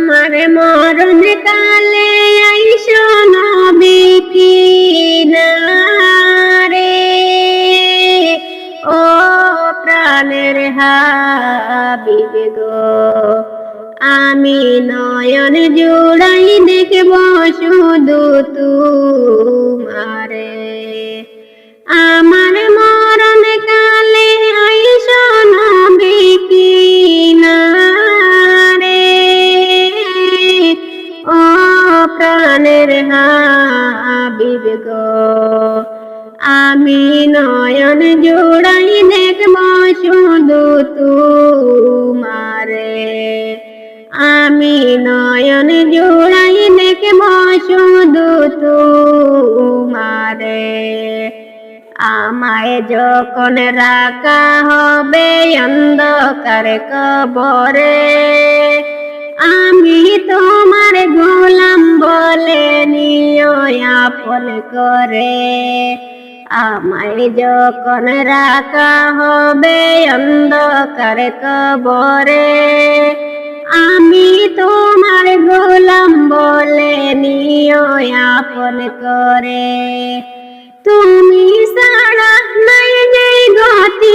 আমার মরণ কালে আইসো নবী কিনারে। ও প্রাণের হাবিব গো, আমি নয়ন জোড়াই দেখব শুধু তুমারে। আমার ও প্রাণের হাবিব গো, আমি নয়ন জোড়াই দেখব শুধু তুমারে। আমি নয়ন জোড়াই দেখব শুধু তুমারে। আমায় যখন রাখা হবে অন্ধকার কবরে আমি তোমার গোলাম বলে নিও আপন করে। আমায় যখন রাখা হবে অন্ধকার কবরে, আমি তোমার গোলাম বলে নিও আপন করে। তুমি সারা নাই গতি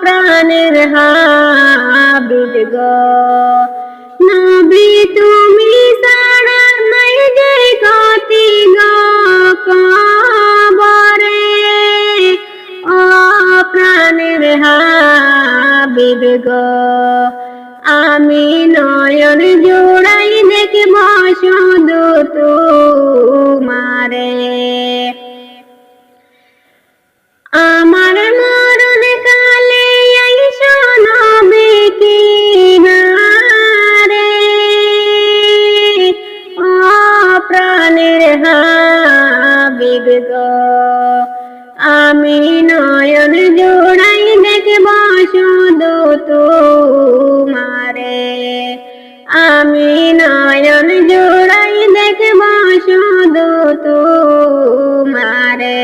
প্রাণের হাবিব গো। নবী তুমি সারা নাই যে গতি গরে ও প্রাণের হাবিব গো। আমি নয়ন জোড়াই দেখব শুধু তোমারে হাবিব গো। আমি নয়ন জোড়াই দেখব শুধু তোমারে। আমি নয়ন জোড়াই দেখব শুধু তোমারে।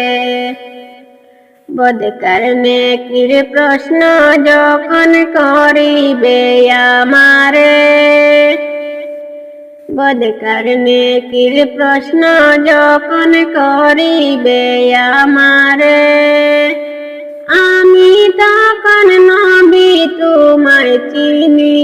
বদকার নেকির প্রশ্ন যখন করিবে আমারে। বদকার নেকির প্রশ্ন যখন করিবে আমারে। আমি তখন নবী তোমায় চিনি